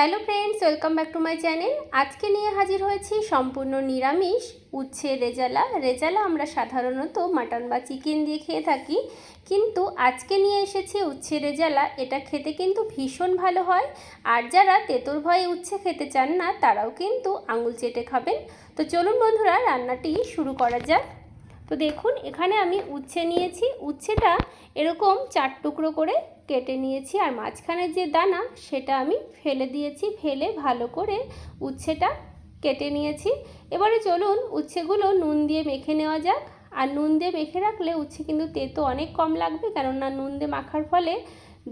Hello friends, welcome back to my channel. আজকে নিয়ে হাজির হয়েছি সম্পূর্ণ নিরামিষ উচ্ছে রেজালা। রেজালা আমরা সাধারণত মাটন বা চিকেন দিয়ে খেয়ে থাকি। কিন্তু আজকে নিয়ে এসেছি উচ্ছে রেজালা। এটা খেতে কিন্তু ভীষণ ভালো হয়। আর যারা তেঁতুর ভয়ে উচ্ছে খেতে চান না, তারাও কিন্তু আঙুল চেটে খাবেন। তো চলুন বন্ধুরা, রান্নাটি শুরু করা যাক। তো দেখুন, এখানে আমি উচ্ছে নিয়েছি। উচ্ছেটা এরকম চার টুকরো করে কেটে নিয়েছি আর মাঝখানের যে দানা সেটা আমি ফেলে দিয়েছি, ফেলে ভালো করে উচ্ছেটা কেটে নিয়েছি। এবারে চলুন উচ্ছেগুলো নুন দিয়ে মেখে নেওয়া যাক। আর নুন দিয়ে মেখে রাখলে উচ্ছে কিন্তু তেতো অনেক কম লাগবে, কেননা নুন দিয়ে মাখার ফলে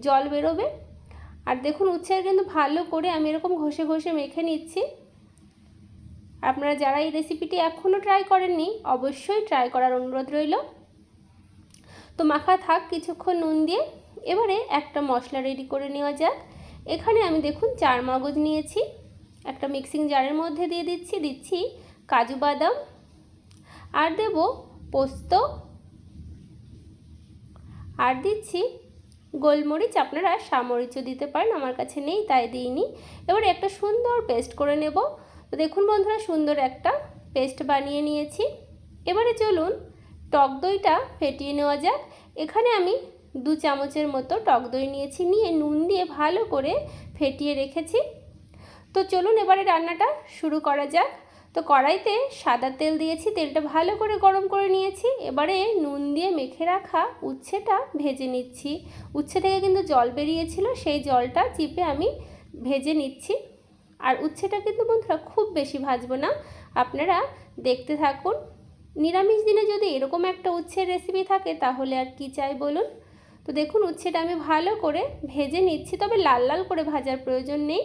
জল বেরোবে। আর দেখুন উচ্ছের কিন্তু ভালো করে আমি এরকম ঘষে ঘষে মেখে নিচ্ছি। আপনারা যারা এই রেসিপিটি এখনও ট্রাই করেননি, অবশ্যই ট্রাই করার অনুরোধ রইল। তো মাখা থাক, কিছুক্ষণ নুন দিয়ে। এবারে একটা মশলা রেডি করে নেওয়া যাক। এখানে আমি দেখুন চার মগজ নিয়েছি। একটা মিক্সিং জারের মধ্যে দিয়ে দিচ্ছি দিচ্ছি কাজু বাদাম। আর দেব পোস্ত। আর দিচ্ছি গোলমরিচ। আপনারা সামরিচও দিতে পারেন, আমার কাছে নেই, তাই দিইনি। এবারে একটা সুন্দর পেস্ট করে নেব। তো দেখুন বন্ধুরা, সুন্দর একটা পেস্ট বানিয়ে নিয়েছি। এবারে চলুন টক দইটা ফেটিয়ে নেওয়া যাক। এখানে আমি দু চামচের মতো টক দই নিয়েছি, নিয়ে নুন দিয়ে ভালো করে ফেটিয়ে রেখেছি। তো চলুন এবারে রান্নাটা শুরু করা যাক। তো কড়াইতে সাদা তেল দিয়েছি, তেলটা ভালো করে গরম করে নিয়েছি। এবারে নুন দিয়ে মেখে রাখা উচ্ছেটা ভেজে নিচ্ছি। উচ্ছে থেকে কিন্তু জল বেরিয়েছিল, সেই জলটা চিপে আমি ভেজে নিচ্ছি। আর উচ্ছেটা কিন্তু বন্ধুরা খুব বেশি ভাজবো না। আপনারা দেখতে থাকুন। নিরামিষ দিনে যদি এরকম একটা উচ্ছের রেসিপি থাকে, তাহলে আর কি চাই বলুন? তো দেখুন, উচ্ছেটা আমি ভালো করে ভেজে নিচ্ছি, তবে লাল লাল করে ভাজার প্রয়োজন নেই।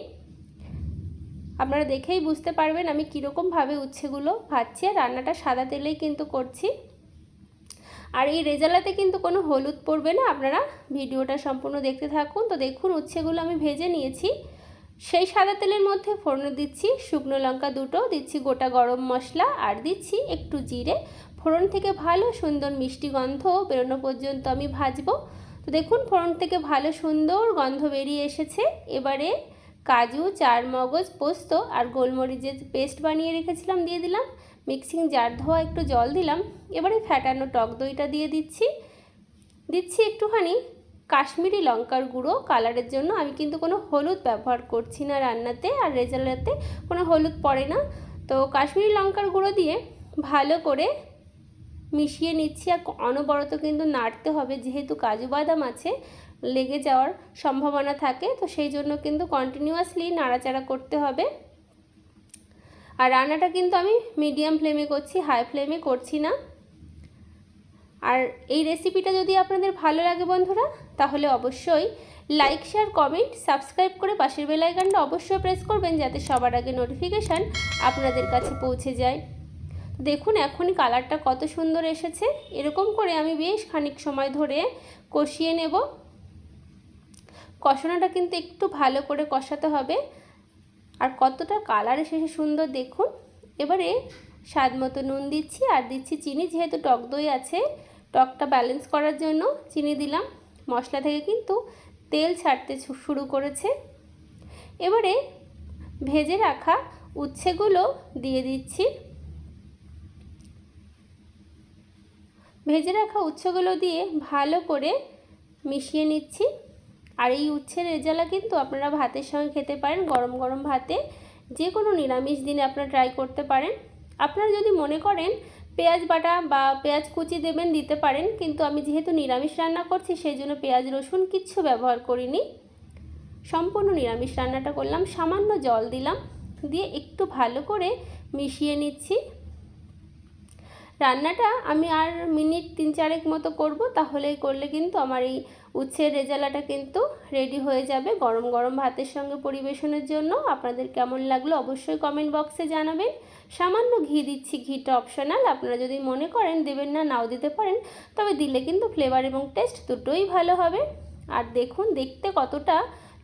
আপনারা দেখেই বুঝতে পারবেন আমি কীরকমভাবে উচ্ছেগুলো ভাজছি, আর রান্নাটা সাদা তেলেই কিন্তু করছি। আর এই রেজালাতে কিন্তু কোনো হলুদ পড়বে না, আপনারা ভিডিওটা সম্পূর্ণ দেখতে থাকুন। তো দেখুন, উচ্ছেগুলো আমি ভেজে নিয়েছি। সেই সাদা তেলের মধ্যে ফোড়ন দিচ্ছি, শুকনো লঙ্কা দুটো, দিচ্ছি গোটা গরম মশলা আর দিচ্ছি একটু জিরে। ফোড়ন থেকে ভালো সুন্দর মিষ্টি গন্ধ বেরোনো পর্যন্ত আমি ভাজবো। তো দেখুন, ফোড়ন থেকে ভালো সুন্দর গন্ধ বেরিয়ে এসেছে। এবারে কাজু চার মগজ পোস্ত আর গোলমরিচের পেস্ট বানিয়ে রেখেছিলাম, দিয়ে দিলাম। মিক্সিং জার ধোয়া একটু জল দিলাম। এবারে ফ্যাটানো টক দইটা দিয়ে দিচ্ছি। দিচ্ছি একটুখানি কাশ্মীরি লঙ্কার গুঁড়ো কালারের জন্য। আমি কিন্তু কোনো হলুদ ব্যবহার করছি না রান্নাতে, আর রেজালাতে কোনো হলুদ পড়ে না। তো কাশ্মীরি লঙ্কার গুঁড়ো দিয়ে ভালো করে মিশিয়ে নিচ্ছি। আর অনবরত কিন্তু নাড়তে হবে, যেহেতু কাজু বাদাম আছে, লেগে যাওয়ার সম্ভাবনা থাকে। তো সেই জন্য কিন্তু কন্টিনিউয়াসলি নাড়াচাড়া করতে হবে। আর রান্নাটা কিন্তু আমি মিডিয়াম ফ্লেমে করছি হাই ফ্লেমে করছি না। আর এই রেসিপিটা যদি আপনাদের ভালো লাগে বন্ধুরা, তাহলে অবশ্যই লাইক শেয়ার কমেন্ট সাবস্ক্রাইব করে পাশের বেলাইকানটা অবশ্যই প্রেস করবেন যাতে সবার আগে নোটিফিকেশান আপনাদের কাছে পৌঁছে যায়। দেখুন এখনই কালারটা কত সুন্দর এসেছে। এরকম করে আমি বেশ খানিক সময় ধরে কষিয়ে নেব। কষানোটা কিন্তু একটু ভালো করে কষাতে হবে। আর কতটা কালার এসেছে সুন্দর দেখুন। এবারে স্বাদ মতো নুন দিচ্ছি, আর দিচ্ছি চিনি, যেহেতু টক দই আছে। টকটা ব্যালেন্স করার জন্য চিনি দিলাম। মশলা থেকে কিন্তু তেল ছাড়তে শুরু করেছে। এবারে ভেজে রাখা উচ্ছেগুলো দিয়ে দিচ্ছি। ভেজে রাখা উচ্ছেগুলো দিয়ে ভালো করে মিশিয়ে নিচ্ছি। আর এই উচ্ছের রেজালা কিন্তু আপনারা ভাতের সঙ্গে খেতে পারেন, গরম গরম ভাতে। যে কোনো নিরামিষ দিনে আপনারা ট্রাই করতে পারেন। আপনারা যদি মনে করেন পেঁয়াজ বাটা বা পেঁয়াজ কুচি দেবেন, দিতে পারেন। কিন্তু আমি যেহেতু নিরামিষ রান্না করছি, সেই জন্য পেঁয়াজ, রসুন কিচ্ছু ব্যবহার করিনি। সম্পূর্ণ নিরামিষ রান্নাটা করলাম। সামান্য জল দিলাম। দিয়ে একটু ভালো করে মিশিয়ে নিচ্ছি। রান্নাটা আমি আর মিনিট তিন চারেক মতো করব তাহলে করলে কিন্তু আমার এই উচ্ছের রেজালাটা কিন্তু রেডি হয়ে যাবে। গরম গরম ভাতের সঙ্গে পরিবেশনের জন্য আপনাদের কেমন লাগল অবশ্যই কমেন্ট বক্সে জানাবেন। সামান্য ঘি দিচ্ছি, ঘিটা অপশনাল আপনারা যদি মনে করেন দেবেন না, নাও দিতে পারেন, তবে দিলে কিন্তু ফ্লেভার এবং টেস্ট দুটোই ভালো হবে। আর দেখুন, দেখতে কতটা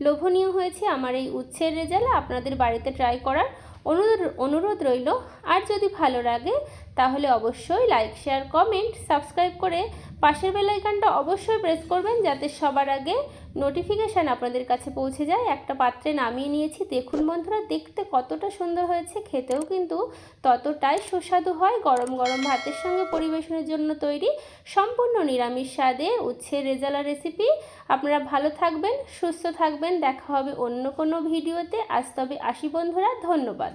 লোভনীয় হয়েছে আমার এই উচ্ছের রেজালা, আপনাদের বাড়িতে ট্রাই করার। অনুরোধ অনুরোধ রইল। আর যদি ভালো লাগে, তাহলে অবশ্যই লাইক শেয়ার কমেন্ট সাবস্ক্রাইব করে পাশের বেলাইকানটা অবশ্যই প্রেস করবেন যাতে সবার আগে নোটিফিকেশান আপনাদের কাছে পৌঁছে যায়। একটা পাত্রে নামিয়ে নিয়েছি। দেখুন বন্ধুরা, দেখতে কতটা সুন্দর হয়েছে। খেতেও কিন্তু ততটাই সুস্বাদু হয়। গরম গরম ভাতের সঙ্গে পরিবেশনের জন্য তৈরি। সম্পূর্ণ নিরামিষ স্বাদে উচ্ছের রেজালা রেসিপি আপনারা ভালো থাকবেন, সুস্থ থাকবেন। দেখা হবে অন্য কোনো ভিডিওতে। আজ তবে আসি বন্ধুরা, ধন্যবাদ।